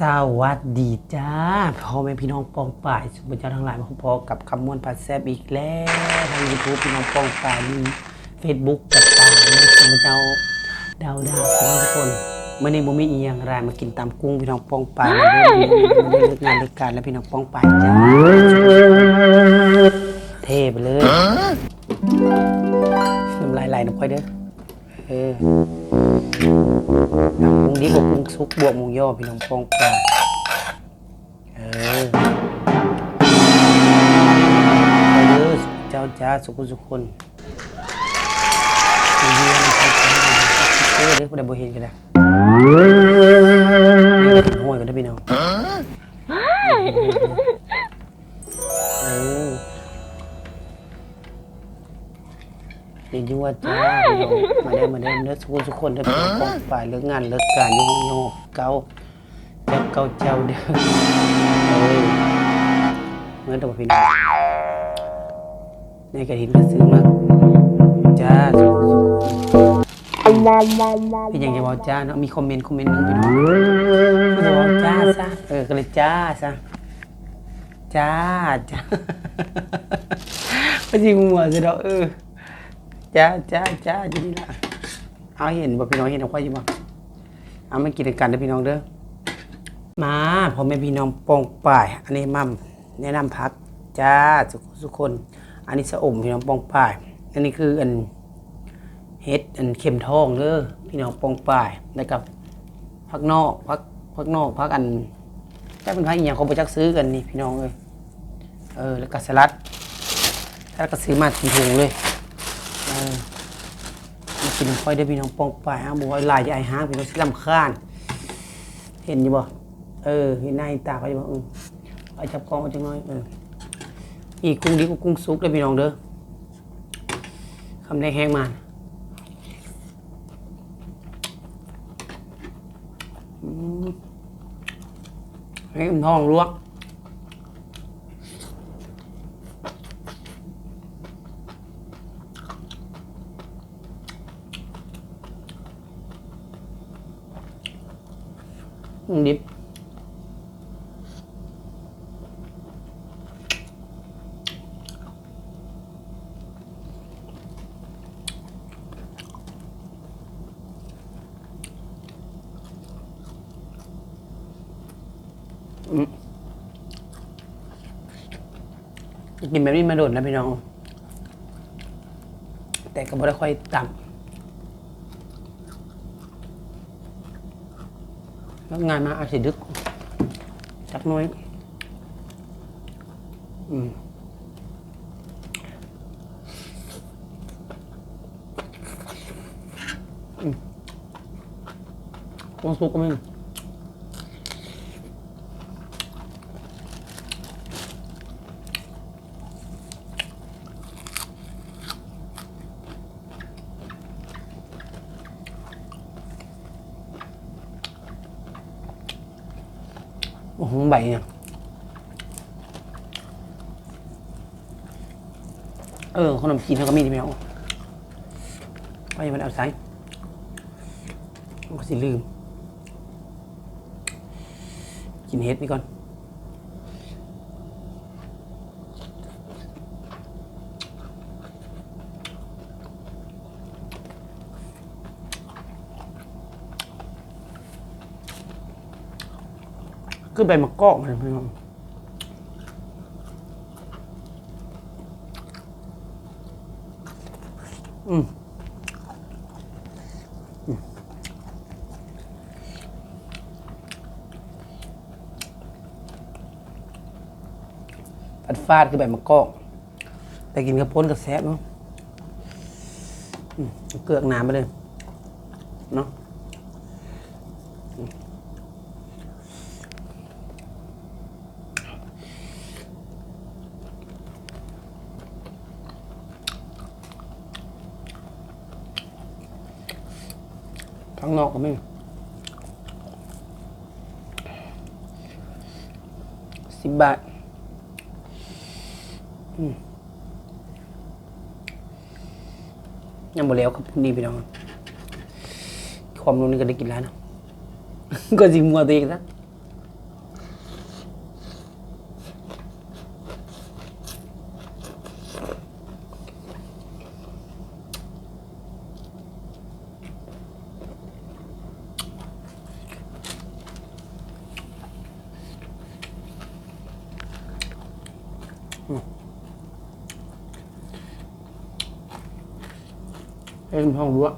สวัสดีจ้าพ่อแม่พี่น้องปองป่ายสุภาพเจ้าทั้งหลายมาพอกับคำมวนผัดแซบอีกแล้วทางยูทูบพี่น้องปองป่ายมีเฟซบุ๊กกับตามนะสุภาพเจ้าดาวดาวพี่น้องทุกคนเมื่อนี้บ่มีอีหยังไรมากินตามกุ้งพี่น้องปองป่ายมาได้มาได้เลิกงานเลิกการแล้วพี่น้องปองป่ายจ้าเทไปเลยน้ำลายไหลน้ำค่อยเด้อเออ มุงดิบบวกมุงซุกบวกมุงย่อพี่น้องปองปลาเออเด้อเจ้าจ้าสุขุสุขคนเรียนไปเออเด้อบ่ได้บ่เห็นกันนะห้วยกันได้พี่น้อง ยนอยู่ว่าจ้ามาได้มาได้เนื้อสุขุสุขคนเด้อพี่น้องปองปลาเลิกงานเลิกการอยู่ห้องโยเก่าเจ้าเก่าเจ้าเด้อเออเมื่อตัวพี่น้องในกระถิ่นก็ซื้อมาจ้าสุขุสุขคนเป็นอย่างจะบอกจ้าเนาะมีคอมเมนต์คอมเมนต์หนึงพี่น้องก็จะบอกจ้าซะเออก็เลยจ้าซะจ้าจ้าไม่จริงมัวสิเนาะเออ จ้าจ้าจ้าอยู่นี่ละเอาเห็นบ่พี่น้องเห็นเอาไว้อยู่บ่เอามากินกันเด้อพี่น้องเด้อมาพ่อแม่พี่น้องปองป่าย อันนี้มั่มแนะนำพักจ้าสุขสุขคน อันนี้สะอมพี่น้องปองป่าย อันนี้คืออันเฮ็ดอันเข็มทองเด้อพี่น้องปองป่ายแล้วกับพักนอกพักพักนอกพักอันจ้าเป็นพักอหย่างเขาไปจักซื้อกันนี่พี่น้องเอ้ยเออแล้วก็สลัดสลัดก็ซื้อมาถุงๆเลย อมากินน้ำค่อยได้พี่น้องปองไปลายอ้าวบอกว่าลายจะไอห้างพี่น้องสิลำคาญเห็นอยู่บ่เออเห็นหน้าเห็นตาเขาอยู่บ่เออไปจับกองเอาจังน้อยเอออีกกุ้งนี้ก็กุ้งซุกเลยพี่น้องเด้อคำแดงแห้งมาให้มันทองลวก ดิบกินแบบนี้มาโดดนะพี่น้อง แต่ก็ไม่ได้ค่อยต่ำ แล้วงานมาอาจจะดึกจักน้อยอืมอืมต้องซุกก็ไม่ มีโอ้โหใบเนี่ย เออขนมจีนเขาก็มีที่แมวอาไปมันเอาใส่ก็สิลืม กินเฮ็ดนี่ก่อน คือใบมะกอกมันพี่น้องอืมฟัดฟาดคือใบมะกอก แต่กินกระพ้นกับแซบเนาะอืมเอาเกลือกน้ำไปเลย เนาะ ข้างนอกก็ไม่มีสิบบาทยังบ่แล้วครับนี่พี่น้อง ความรู้นี่ก็ได้กินแล้วนะ ก็จิมัวตัวเองนะ เอ็นห้องรั้ว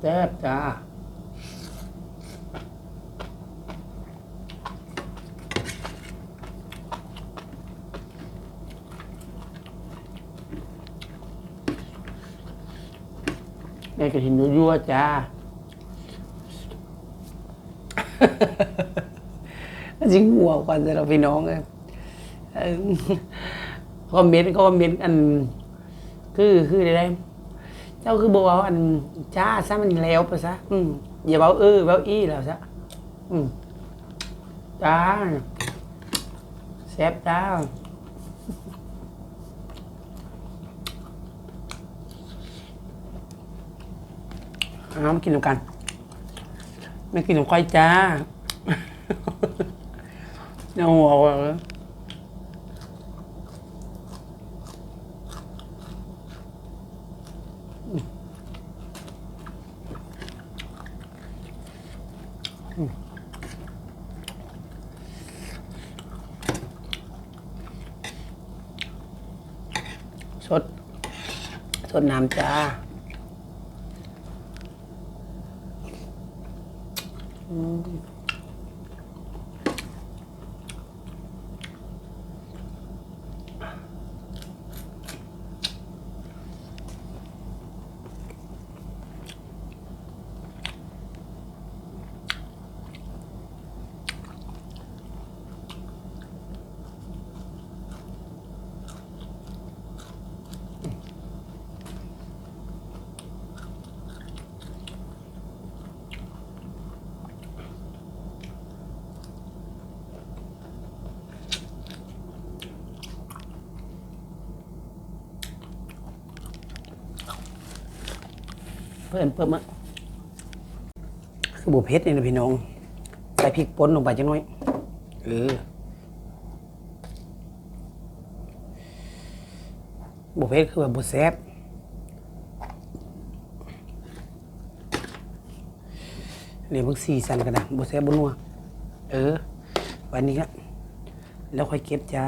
แซ่บจ้าแม่ก็เห็นยั่วจ้า จริงหัวก่อนจะเราพี่น้องเลยเอิ่มคอมเมนต์ก็คอมเมนต์อัน คือ คือได้ เจ้าคือบอกว่าอันจ้าซะมันแล้วไปซะอืมอย่าเบาเออเบาอี้แล้วซะอืมจ้าแซ่บจ้าเอามากินด้วยกัน ไม่กินของควายจ้าเอาหัวเอาเลยสด สดน้ำจ้า เพิ่มเพิ่มอะคือบุเพชรนี่นะพี่น้อง ใส่พริกป่นลงไปจังน้อย เออบุเพชรคือแบบบุแซบเนี่ยมึงสี่สันกันนะบุแซบบุนัว เออ วันนี้ก็แล้วค่อยเก็บจ้า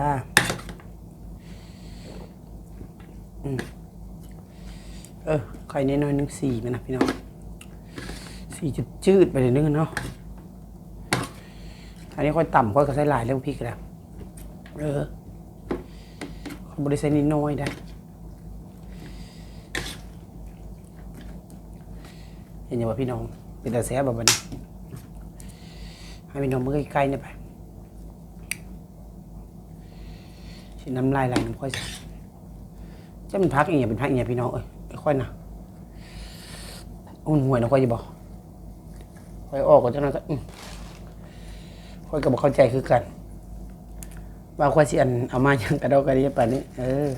เออ ไข่น้อยหนึ่งสี่มันนะพี่น้องสี่จุดจืดไปเลยนึงเนาะอันนี้ค่อยต่ำค่อยก็ใส่ลายเรื่องพริกแล้วเออเขาบริใส่นิดน้อยได้เห็นยังว่าพี่น้องเป็นแต่แซ่บแบบนี้ให้พี่น้องมือใกล้ๆเนี่ยไปชิ้นน้ำลายไหลน้ำค่อยใส่จะเป็นพักอย่างเงี้ยเป็นพักอย่างเงี้ยพี่น้องเอ้ยค่อยๆนะ อุ่นห่วยนะค่อยจะบอกค่อยออกก็จะนั้นก็ค่อยก็บอกเข้าใจคือกัน ว่าค่อยสิอันเอามาอย่างกระดอกกระดียป่านนี้ เออ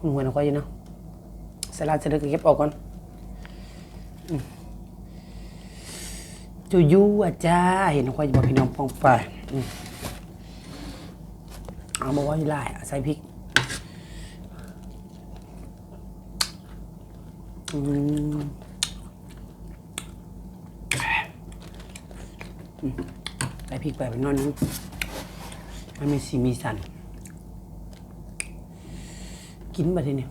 อุ่นห่วยนะค่อยเนาะสลัดจะเลิกเก็บออกก่อนจูยูอะจ้าเห็นค่อยจะบอกพี่น้องปองไปเอามาไว้ไล่ใส่พริก อืมอืม ใส่พริกไปเป็นนอนนึงมันมีสีมีสัน กินมาทีเนี่ย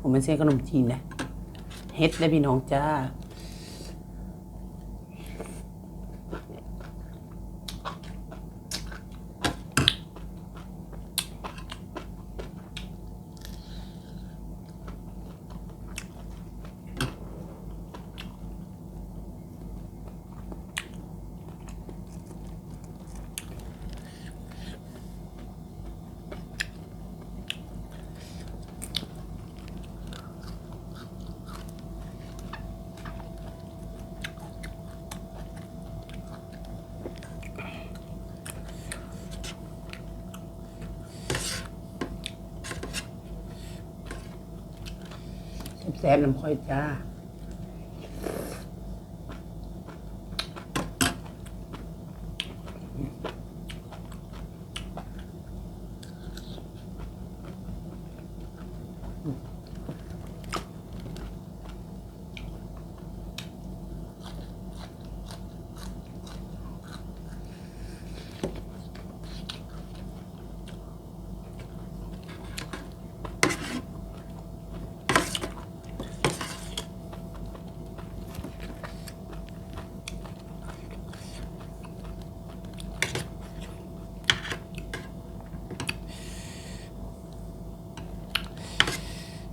ผมเป็นเส้นขนมจีนนะ เฮ็ดได้พี่น้องจ้า แซ่บๆน้ำค่อยจ้า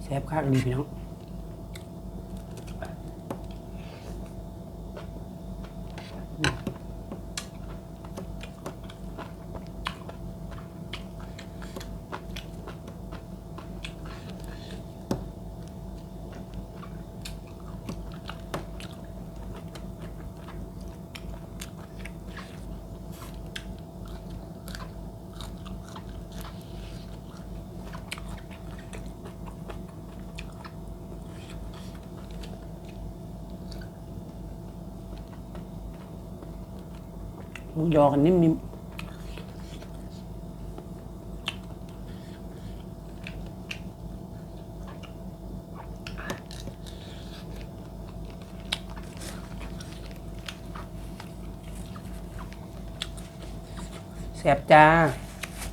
แซ่บคักดีพี่น้อง หมูยอกันนิ่มๆแซ่บจ้า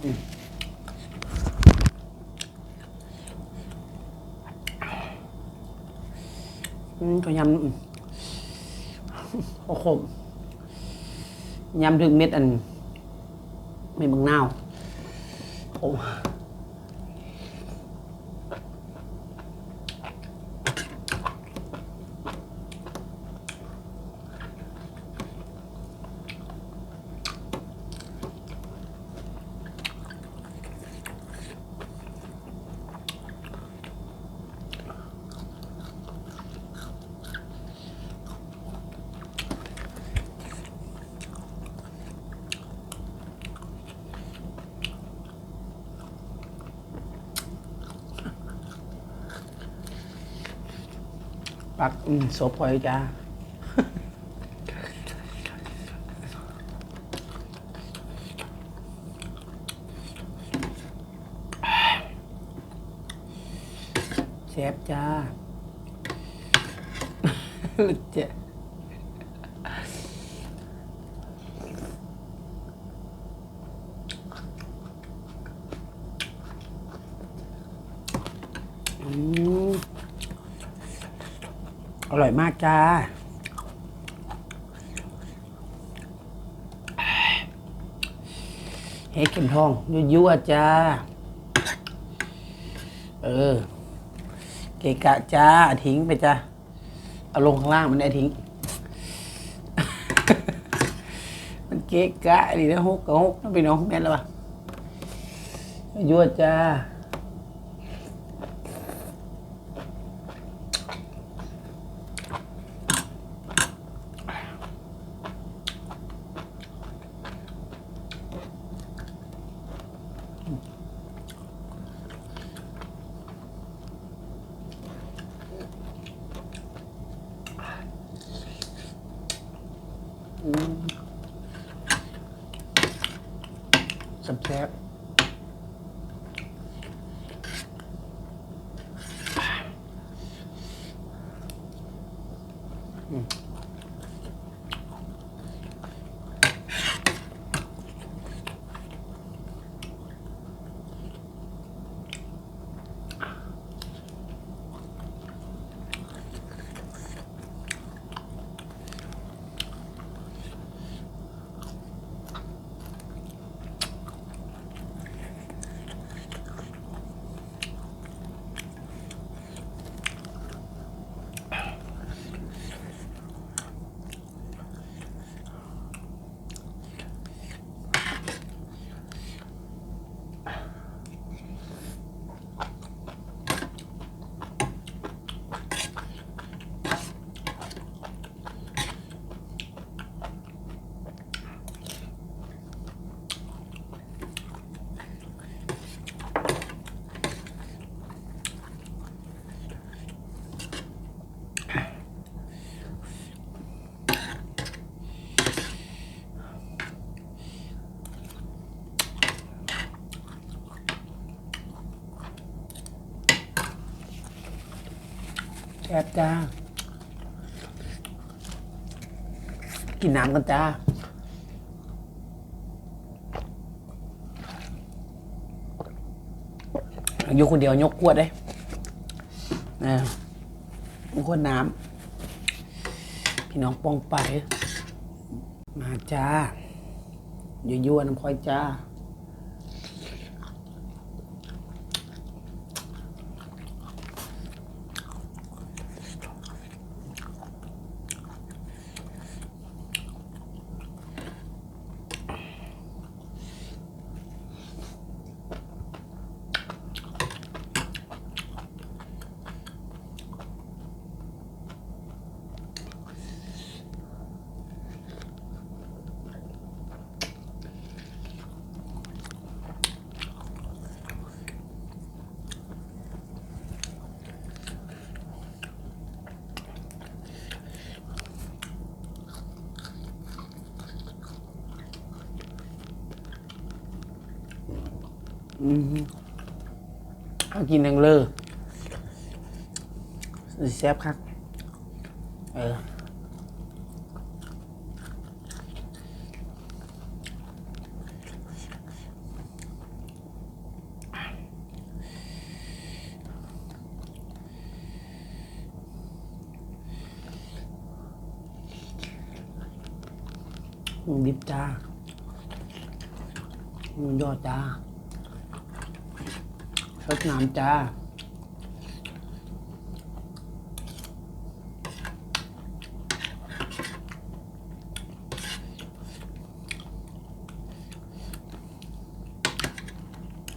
อืมก็ยำโอ้โห ยำถึงเม็ดอัน ไม่บังนาวโอ้ ปักอืมโสพอยจ้าแซ่บจ้าเจ๊อืม อร่อยมากจ้า เฮ้เข็มทองยั่วๆจ้า เออ เกะกะจ้า ทิ้งไปจ้า เอาลงข้างล่างมันได้ทิ้ง มันเกะกะดีนะฮกกับฮกนั่นไปน้องแม่นแล้วปะยั่วจ้า อื ซ่บจ้า กินน้ำกันจ้าอยู่คนเดียวยกขวดเลยนะขวดน้ำ พี่น้องป้องไป มาจ้ายั่วๆน้ำค่อยจ้า เอากินนังเลอสิแซ่บครับ เออดิบจ้าหมูยอจ้า สดน้ำจ้า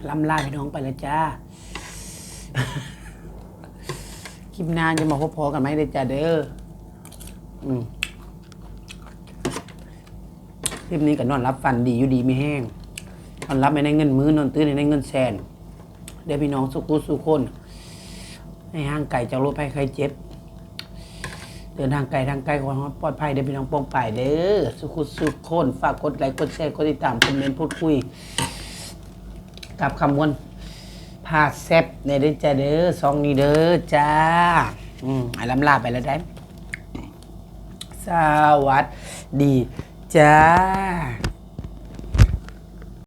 ลำลาพี่น้องไปเลยจ้า คลิปหน้าจะมาพบพอกันไหมเด้อจ้าเด้อ อืมคลิปนี้ก็นอนรับฟันดีอยู่ดีไม่แห้งนอนรับไม่ได้เงินมือนอนตื้นไม่ได้เงินแสน เดี๋ยวพี่น้องสุขุสุคนให้ห่างไก่จากโรคภัยไข้เจ็บ เดินทางไกลทางไกลขอให้ปลอดภัยเด้อพี่น้องปองป่ายเด้อสุขุสุคนฝากกดไลค์กดแชร์กดติดตามคอมเมนต์พูดคุย กับคำวนพาแซบในเด้อจ้าเด้อซองนี้เด้อจ้า อืมไอ้ลำลาไปแล้วได้สวัสดีจ้า